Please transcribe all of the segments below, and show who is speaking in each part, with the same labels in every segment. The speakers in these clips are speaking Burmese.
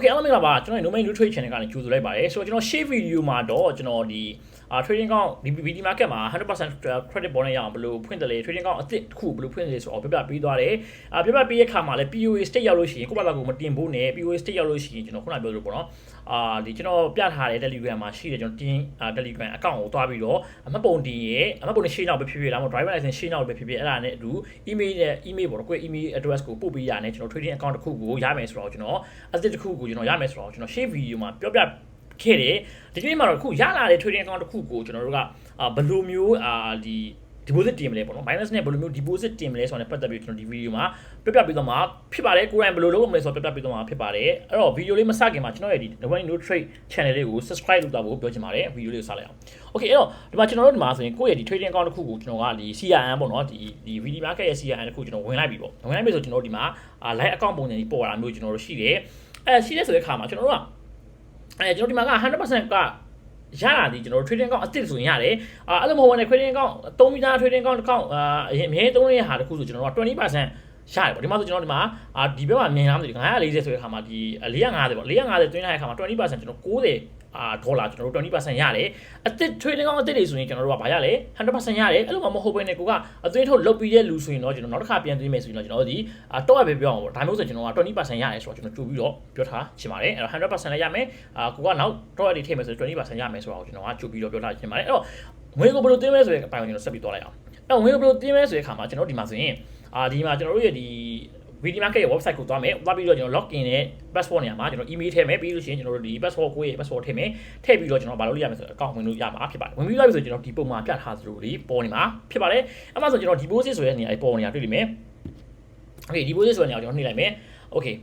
Speaker 1: Okay အားလုံးမင်္ဂလာပါကျွန်တော် Domain New Trade Channel ကနေကြိုဆိုလိုက်ပါတယ်ဆိုတော့ကျွန်တော် share video မှာတော့ကျွန်တော်ဒီ အာ trading account ဒီ VD market မှာ100% credit bonus ရအောင်ဘယ်လိုဖွင့်တယ်လဲ trading account အသစ်တစ်ခုဘယ်လိုဖွင့်တယ်လဲဆိုတော့ပြပြပေးသွားတယ်အာပြပြပေးတဲ့ခါမှာလည်း POA state ရောက်လို့ရှိရင်ကိုယ့်ဘာသာကိုမတင်ဖို့နဲ့ POA state ရောက်လို့ရှိရင်ကျွန်တော်ခုနပြောလို့ပေါ့နော်အာဒီကျွန်တော်ပြထားတဲ့ Telegram မှာရှိတယ်ကျွန်တော်တင် Telegram account ကိုတွားပြီးတော့အမှတ်ပုံတင်ရဲ့အမှတ်ပုံနဲ့ရှင်းနောက်ပဲဖြစ်ဖြစ်လားမဟုတ် driver license ရှင်းနောက်ပဲဖြစ်ဖြစ်အဲ့ဒါနဲ့အတူ email နဲ့ email ပေါ့နော်ကိုယ့် email address ကိုပို့ပေးရတဲ့ကျွန်တော် trading account တစ်ခုကိုရမယ်ဆိုတော့ကျွန်တော်အသစ်တစ်ခုကိုကျွန်တော်ရမယ်ဆိုတော့ကျွန်တော် share video မှာပြောပြ ခဲ့တယ်ဒီနေ့မှာတော့အခုရလာတဲ့ trading account တစ်ခုကိုကျွန်တော်တို့ကအာဘယ်လိုမျိုးအာဒီ deposit တင်မလဲပေါ့နော် minus နဲ့ဘယ်လိုမျိုး deposit တင်မလဲဆိုတာနဲ့ပတ်သက်ပြီးကျွန်တော်ဒီ video မှာပြပြပေးသွားမှာဖြစ်ပါတယ်ကိုယ်တိုင်ဘယ်လိုလုပ်မလဲဆိုတော့ပြပြပေးသွားမှာဖြစ်ပါတယ်အဲ့တော့ video လေးမစခင်မှာကျွန်တော်ရဲ့ဒီ Nobody No Trade channel လေးကို subscribe လုပ်တာဖို့ပြောချင်ပါတယ် video လေးကိုစလိုက်အောင် okay အဲ့တော့ဒီမှာကျွန်တော်တို့ဒီမှာဆိုရင်ကိုယ့်ရဲ့ဒီ trading account တစ်ခုကိုကျွန်တော်ကဒီ CRM ပေါ့နော်ဒီဒီ VD market ရဲ့ CRM တစ်ခုကျွန်တော်ဝင်လိုက်ပြီပေါ့ဝင်လိုက်ပြီဆိုကျွန်တော်တို့ဒီမှာ live account ပုံစံကြီးပေါ်လာမျိုးကျွန်တော်တို့ရှိတယ်အဲရှိတဲ့ဆိုတဲ့ခါမှာကျွန်တော်တို့က အဲကျွန်တော်ဒီမှာက100%ကရတာဒီကျွန်တော်တို့ trading account အသစ်ဆိုရင်ရတယ်အာအဲ့လိုမဟုတ်ဘဲနဲ့ trading account 3 meter trading account တစ်ခေါက်အာအရင်အမြဲသုံးရတဲ့ဟာတစ်ခုဆိုကျွန်တော်တို့က20%ရတယ်ပေါ့ဒီမှာဆိုကျွန်တော်ဒီမှာအာဒီဘက်မှာမြင်လားမသိဘူး940ဆိုတဲ့ခါမှာဒီ450ပေါ့450သွင်းလိုက်တဲ့ခါမှာ20%ကျွန်တော်90 အာဒေါ်လာကျွန်တော်တို့20%ရတယ်အသစ် trading account အသစ်တွေဆိုရင်ကျွန်တော်တို့ကဘာရလဲ100%ရတယ်အဲ့လိုမှမဟုတ်ဘဲနဲ့ကိုကအသွင်းထုတ်လုပ်ပြီးတဲ့လူဆိုရင်တော့ကျွန်တော်နောက်တစ်ခါပြန်သွင်းမယ်ဆိုရင်တော့ကျွန်တော်တို့ဒီအာတော့ပဲပြောအောင်ပေါ့ဒါမျိုးဆိုကျွန်တော်က20%ရတယ်ဆိုတော့ကျွန်တော်ကြိုပြီးတော့ပြောထားချင်ပါတယ်အဲ့တော့100%လည်းရမယ်အာကိုကနောက်တော့တွေထည့်မယ်ဆိုရင်20%ရမယ်ဆိုတော့ကျွန်တော်ကကြိုပြီးတော့ပြောထားချင်ပါတယ်အဲ့တော့ငွေကိုဘယ်လိုသွင်းမလဲဆိုတဲ့အပိုင်းကိုကျွန်တော်ဆက်ပြီးသွားလိုက်အောင်အဲ့တော့ငွေကိုဘယ်လိုသွင်းမလဲဆိုတဲ့အခါမှာကျွန်တော်ဒီမှာဆိုရင်အာဒီမှာကျွန်တော်တို့ရဲ့ဒီ VD Market ရဲ့ website ကိုသွားမယ်သွားပြီးတော့ကျွန်တော် login နဲ့ password နေရာမှာကျွန်တော် email ထည့်မယ်ပြီးလို့ရှိရင်ကျွန်တော်တို့ဒီ password ကိုရဲ့ password ထည့်မယ်ထည့်ပြီးတော့ကျွန်တော်ဘာလုပ်လို့ရမလဲဆိုတော့ account ဝင်လို့ရမှာဖြစ်ပါတယ်ဝင်ပြီးသွားပြီဆိုကျွန်တော်ဒီပုံမှာပြထားသလိုလေးပေါ်နေမှာဖြစ်ပါတယ်အဲ့မှာဆိုကျွန်တော် deposit ဆိုတဲ့နေရာပေါ်နေတာတွေ့လိမ့်မယ် okay deposit ဆိုတဲ့နေရာကိုကျွန်တော်နှိပ်လိုက်မယ် okay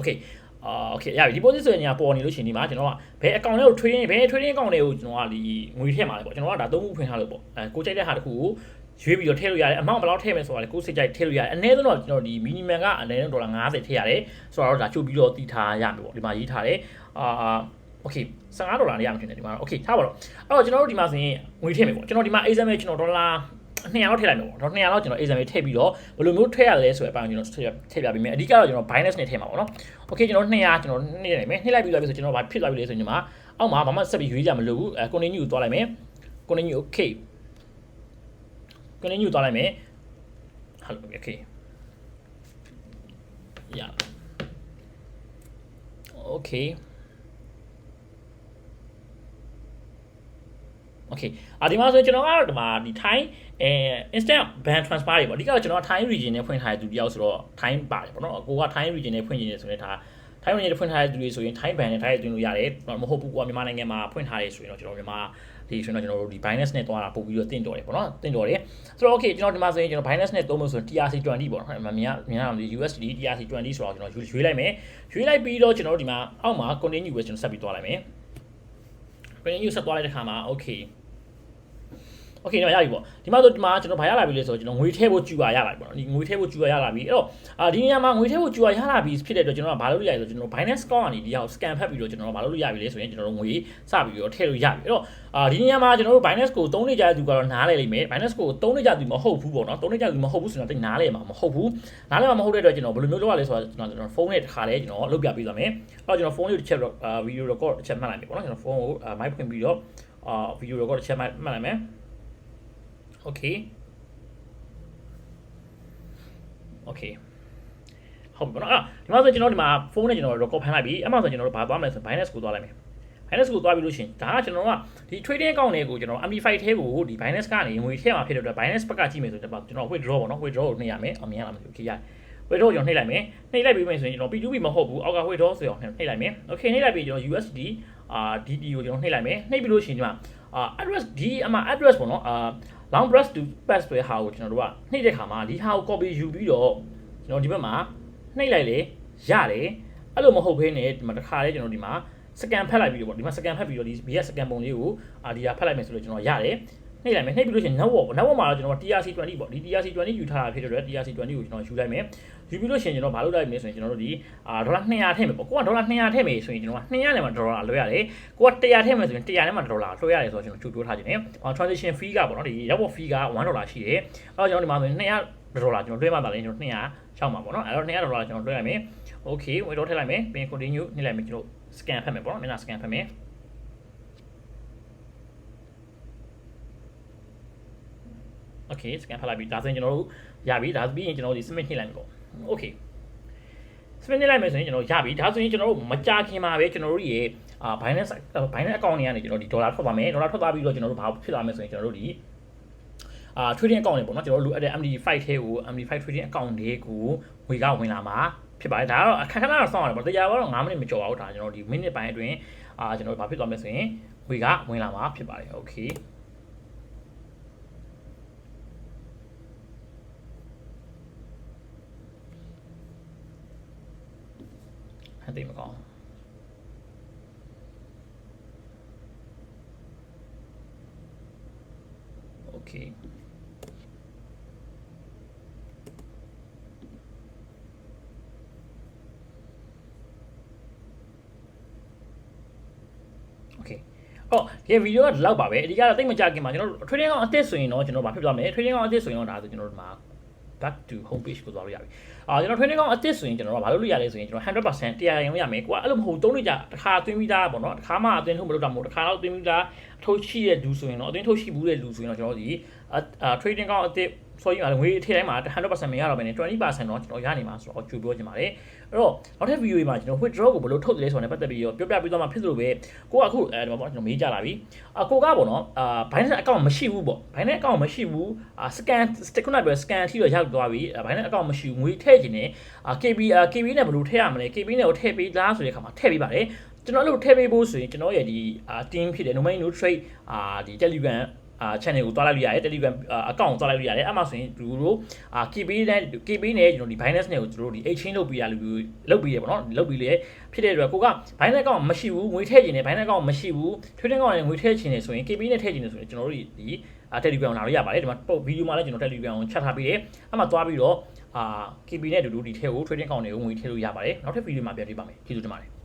Speaker 1: okay အာ okay ရပြီ deposit ဆိုတဲ့နေရာပေါ်နေလို့ရှိရင်ဒီမှာကျွန်တော်ကဘယ် account လေးကို trading ဘယ် trading account လေးကိုကျွန်တော်ကဒီငွေထည့်မှာလဲပေါ့ကျွန်တော်ကဒါသုံးခုဖွင့်ထားလို့ပေါ့အဲကိုကြိုက်တဲ့ဟာတစ်ခုကို ရွေးပြီးတော့ထည့်လို့ရတယ်အမောင့်ဘယ်လောက်ထည့်မယ်ဆိုတာလေကိုယ်စိတ်ကြိုက်ထည့်လို့ရတယ်အနည်းဆုံးတော့ကျွန်တော်ဒီ minimum ကအနည်းဆုံးဒေါ်လာ90ထည့်ရတယ်ဆိုတော့ဒါချုပ်ပြီးတော့တည်ထားရမယ်ပေါ့ဒီမှာရေးထားတယ်အာโอเค15ဒေါ်လာနဲ့ရမှာဖြစ်နေဒီမှာโอเคထားပါတော့အဲ့တော့ကျွန်တော်တို့ဒီမှာဆိုရင်ငွေထည့်မယ်ပေါ့ကျွန်တော်ဒီမှာ exam ကျွန်တော်ဒေါ်လာ200လောက်ထည့်လိုက်မယ်ပေါ့တော့200လောက်ကျွန်တော် exam ထည့်ပြီးတော့ဘယ်လိုမျိုးထည့်ရလဲဆိုတဲ့အပိုင်းကျွန်တော်ထည့်ထည့်ပြပေးမယ်အဓိကတော့ကျွန်တော် Binance နဲ့ထည့်မှာပေါ့နော်โอเคကျွန်တော်200ကျွန်တော်နှိမ့်လိုက်မယ်နှိမ့်လိုက်ပြီးသွားပြီဆိုကျွန်တော်ဘာဖြစ်သွားပြီလဲဆိုရင်ဒီမှာအောက်မှာဘာမှဆက်ပြီးရွေးကြမလို့ဘူးအဲ continue ကိုသွားလိုက်မယ် continue okay continue သွားလိုက်မယ် hello okay yeah okay okay အာဒီမှာဆိုကျွန်တော်ကတော့ဒီမှာဒီ Thai အဲ instant ban transfer တွေပေါ့အဓိကတော့ကျွန်တော် Thai region နဲ့ဖွင့်ထားတဲ့သူတယောက်ဆိုတော့ Thai ပါတယ်ပေါ့နော်ကိုက Thai region နဲ့ဖွင့်နေတယ်ဆိုရင်ဒါ Thai region နဲ့ဖွင့်ထားတဲ့သူတွေဆိုရင် Thai ban နဲ့ Thai သွင်းလို့ရတယ်မဟုတ်ဘူးကွာမြန်မာနိုင်ငံမှာဖွင့်ထားတယ်ဆိုရင်တော့ကျွန်တော်မြန်မာ ဒီဆိုရင်တော့ကျွန်တော်တို့ဒီ Binance နဲ့တွားတာပို့ပြီးတော့တင့်တော်တယ်ပေါ့နော်တင့်တော်တယ်ဆိုတော့ okay ကျွန်တော်ဒီမှာဆိုရင်ကျွန်တော် Binance နဲ့သုံးလို့ဆိုရင် TRC20 ပေါ့နော်မြင်ရမြင်ရအောင်ဒီ USD TRC20 ဆိုတော့ကျွန်တော်ရွေးလိုက်မယ်ရွေးလိုက်ပြီးတော့ကျွန်တော်တို့ဒီမှာအောက်မှာ continue ပဲကျွန်တော်ဆက်ပြီးတွားလိုက်မယ် continue ဆက်တွားလိုက်တဲ့ခါမှာ okay โอเคတော့ရပြီပေါ့ဒီမှာဆိုဒီမှာကျွန်တော်ဘာရလာပြီလဲဆိုတော့ကျွန်တော်ငွေထည့်ဖို့ကျူပါရလာပြီပေါ့နော်ဒီငွေထည့်ဖို့ကျူပါရလာပြီအဲ့တော့အာဒီနေရာမှာငွေထည့်ဖို့ကျူပါရလာပြီဖြစ်တဲ့အတွက်ကျွန်တော်ကဘာလုပ်လို့ရလဲဆိုတော့ကျွန်တော် Binance account ကနေဒီဟာကို scan ဖတ်ပြီးတော့ကျွန်တော်ဘာလုပ်လို့ရပြီလဲဆိုရင်ကျွန်တော်တို့ငွေစပြီးတော့ထည့်လို့ရပြီအဲ့တော့အာဒီနေရာမှာကျွန်တော်တို့ Binance ကိုသုံးနေကြတဲ့သူကတော့နားလဲလိမ့်မယ် Binance ကိုသုံးနေကြသူမဟုတ်ဘူးပေါ့နော်သုံးနေကြသူမဟုတ်ဘူးဆိုတော့တိတ်နားလဲမှာမဟုတ်ဘူးနားလဲမှာမဟုတ်တဲ့အတွက်ကျွန်တော်ဘယ်လိုမျိုးလုပ်ရလဲဆိုတော့ကျွန်တော်ကျွန်တော်ဖုန်းနဲ့တစ်ခါလဲကျွန်တော်လုပ်ပြပေးသွားမယ်အဲ့တော့ကျွန်တော်ဖုန်းလေးတစ်ချက်အာ video record တစ်ချက်မှတ်လိုက်မယ်ပေါ့နော်ကျွန်တော်ဖုန်းကို mic ဖွင့်ပြီးတော့အာ video record တစ်ချက်မှတ်မှတ်လိုက်မယ် okay okay ဟုတ်ပြီနော်အဲ့ဒီမှာဆိုကျွန်တော်ဒီမှာဖုန်းနဲ့ကျွန်တော် record ဖမ်းလိုက်ပြီအဲ့မှာဆိုကျွန်တော်တို့ဘာသွားမလဲဆို Binance ကိုသွားလိုက်မယ် Binance ကိုသွားပြီးလို့ရှိရင်ဒါကကျွန်တော်ကဒီ trading account တွေကိုကျွန်တော် Amplify ထဲကိုဒီ Binance ကနေငွေထည့်မှာဖြစ်တဲ့အတွက် Binance ဘက်ကကြည့်မယ်ဆိုတော့ကျွန်တော် withdraw ပေါ့နော် withdraw ကိုနှိပ်ရမယ်အမြင်ရလားမသိဘူး okay ရတယ် withdraw ကျွန်တော်နှိပ်လိုက်မယ်နှိပ်လိုက်ပြီးမယ်ဆိုရင်ကျွန်တော် P2P မဟုတ်ဘူးအောက်က withdraw ဆိုအောင်နှိပ်လိုက်မယ် okay နှိပ်လိုက်ပြီးကျွန်တော် USD အာ DT ကိုကျွန်တော်နှိပ်လိုက်မယ်နှိပ်ပြီးလို့ရှိရင်ဒီမှာ အာ address ဒီအမှ address ပေါ့နော်အာ long brush to pass ဆိုတဲ့ဟာကိုကျွန်တော်တို့ကနှိပ်တဲ့ခါမှာဒီဟာကို copy ယူပြီးတော့ကျွန်တော်ဒီဘက်မှာနှိပ်လိုက်လေရတယ်အဲ့လိုမဟုတ်ဘဲနဲ့ဒီမှာတစ်ခါလေးကျွန်တော်ဒီမှာ scan ဖတ်လိုက်ပြီးတော့ပေါ့ဒီမှာ scan ဖတ်ပြီးတော့ဒီ BS scan ပုံလေးကိုအာဒီဟာဖတ်လိုက်မယ်ဆိုလို့ကျွန်တော်ရတယ် နှိပ်လိုက်မယ်နှိပ်ပြီးလို့ရှိရင် network network မှာတော့ကျွန်တော် TRC20 ပေါ့ဒီ TRC20 ယူထားတာဖြစ်တဲ့အတွက် TRC20 ကိုကျွန်တော်ယူလိုက်မယ်ယူပြီးလို့ရှိရင်ကျွန်တော်ဘာလုပ်လိုက်မလဲဆိုရင်ကျွန်တော်တို့ဒီအာဒေါ်လာ200ထည့်မယ်ပေါ့ကိုကဒေါ်လာ200ထည့်မယ်ဆိုရင်ကျွန်တော်က200နဲ့မှဒေါ်လာလွှဲရတယ်ကိုက100ထည့်မယ်ဆိုရင်100နဲ့မှဒေါ်လာလွှဲရတယ်ဆိုတော့ကျွန်တော်ကြိုးတိုးထားခြင်းနဲ့ transaction fee ကပေါ့နော်ဒီ network fee က1ဒေါ်လာရှိတယ်အဲ့တော့ကျွန်တော်ဒီမှာဆိုရင်200ဒေါ်လာကျွန်တော်တွဲမှသာလဲကျွန်တော်200ရောက်မှာပေါ့နော်အဲ့တော့200ဒေါ်လာကျွန်တော်တွဲလိုက်မယ် okay ဝယ်တော့ထည့်လိုက်မယ်ပြီးရင် continue နှိပ်လိုက်မယ်ကျွန်တော် scan ဖတ်မယ်ပေါ့နော်မျက်နှာ scan ဖတ်မယ် okay scan ဖတ်လိုက်ပြီဒါဆိုရင်ကျွန်တော်တို့ရပြီဒါပြီးရင်ကျွန်တော်တို့ဒီ submit နှိပ်လိုက်မယ်ပေါ့ okay submit နှိပ်လိုက်မယ်ဆိုရင်ကျွန်တော်ရပြီဒါဆိုရင်ကျွန်တော်တို့မကြာခင်မှာပဲကျွန်တော်တို့ရဲ့အာ Binance Binance account တွေကနေကျွန်တော်ဒီဒေါ်လာထွက်သွားမယ်ဒေါ်လာထွက်သွားပြီးတော့ကျွန်တော်တို့ဘာဖြစ်လာမလဲဆိုရင်ကျွန်တော်တို့ဒီအာ trading account တွေပေါ့နော်ကျွန်တော်တို့လိုအပ်တဲ့ MD5 ထဲကို MD5 trading account တွေကိုငွေကဝင်လာမှာဖြစ်ပါတယ်ဒါကတော့အခက်ခဏတော့စောင့်ရတယ်ပေါ့တရားကတော့9မိနစ်မကျော်ပါဘူးဒါကျွန်တော်ဒီမိနစ်ပိုင်းအတွင်းအာကျွန်တော်တို့ဘာဖြစ်သွားမလဲဆိုရင်ငွေကဝင်လာမှာဖြစ်ပါတယ် okay ဟန်သိမကောင်းโอเคโอเคအော်ဒီဗီဒီယိုကဒီလောက်ပါပဲအဓိကတော့တိတ်မကြခင်မှာကျွန်တော်တို့ trading ကောင်အသစ်ဆိုရင်တော့ကျွန်တော်ဘာဖြစ်သွားမလဲ trading ကောင်အသစ်ဆိုရင်တော့ဒါဆိုကျွန်တော်တို့မှာ back to home page ကိုသွားလို့ရပြီ။အာကျွန်တော် training ကောင်အသစ်ဆိုရင်ကျွန်တော်တို့ကဘာလုပ်လို့ရလဲဆိုရင်ကျွန်တော်100%တရားရင်လို့ရမယ်။ကိုကအဲ့လိုမဟုတ်သုံးလို့ကြတစ်ခါသွင်းပြီးသားပေါ့နော်။တစ်ခါမှအသွင်းထုတ်မလုပ်တာမဟုတ်တစ်ခါတော့သွင်းပြီးသားအထုတ်ရှိတဲ့လူဆိုရင်တော့အသွင်းထုတ်ရှိဘူးတဲ့လူဆိုရင်တော့ကျွန်တော်ဒီအာ trading ကောင်အသစ် ဆိုရင်ငွေအထည့်တိုင်းမှာ100%မရတော့ဘဲနဲ့20%တော့ကျွန်တော်ရနေမှာဆိုတော့ကြိုပြောချင်ပါတယ်။အဲ့တော့နောက်ထပ် video တွေမှာကျွန်တော် withdraw ကိုဘယ်လိုထုတ်တယ်လဲဆိုတာနဲ့ပတ်သက်ပြီးတော့ပြောပြပေးသွားမှာဖြစ်သလိုပဲကိုကအခုအဲဒီမှာပေါ့ကျွန်တော်မေးကြလာပြီ။အကိုကပေါ့နော်အာ Binance account မရှိဘူးပေါ့။ Binance account မရှိဘူးအာ scan stick ခုနကပြော scan အထိတော့ရောက်သွားပြီ။ Binance account မရှိဘူးငွေထည့်ခြင်းနဲ့အာ KB KB နဲ့ဘယ်လိုထည့်ရမလဲ KB နဲ့ကိုထည့်ပေးလားဆိုတဲ့အခါမှာထည့်ပေးပါတယ်။ကျွန်တော်အဲ့လိုထည့်ပေးဖို့ဆိုရင်ကျွန်တော်ရဲ့ဒီအာ team ဖြစ်တဲ့ domain no trade အာဒီ Telegram အာ channel ကိုတွားလိုက်လို့ရတယ် Telegram account ကိုတွားလိုက်လို့ရတယ်အဲ့မှာဆိုရင်သူတို့အာ KB နဲ့ KB နဲ့ကျွန်တော်ဒီ Binance နဲ့ကိုသူတို့ဒီ exchange လုပ်ပြီးရလို့လုပ်ပြီးရပေါ့နော်လုပ်ပြီးလေဖြစ်တဲ့အတွက်ကိုက Binance account မရှိဘူးငွေထည့်ခြင်းနဲ့ Binance account မရှိဘူး trading account နဲ့ငွေထည့်ခြင်းနဲ့ဆိုရင် KB နဲ့ထည့်ခြင်းနဲ့ဆိုရင်ကျွန်တော်တို့ဒီ Telegram လာလို့ရပါတယ်ဒီမှာဗီဒီယိုမှာလည်းကျွန်တော် Telegram ကိုချက်ထားပေးတယ်အဲ့မှာတွားပြီးတော့အာ KB နဲ့အတူတူဒီထဲကို trading account တွေကိုငွေထည့်လို့ရပါတယ်နောက်ထပ်ဗီဒီယိုမှာပြန်ပြပါမယ်ကျေးဇူးတင်ပါတယ်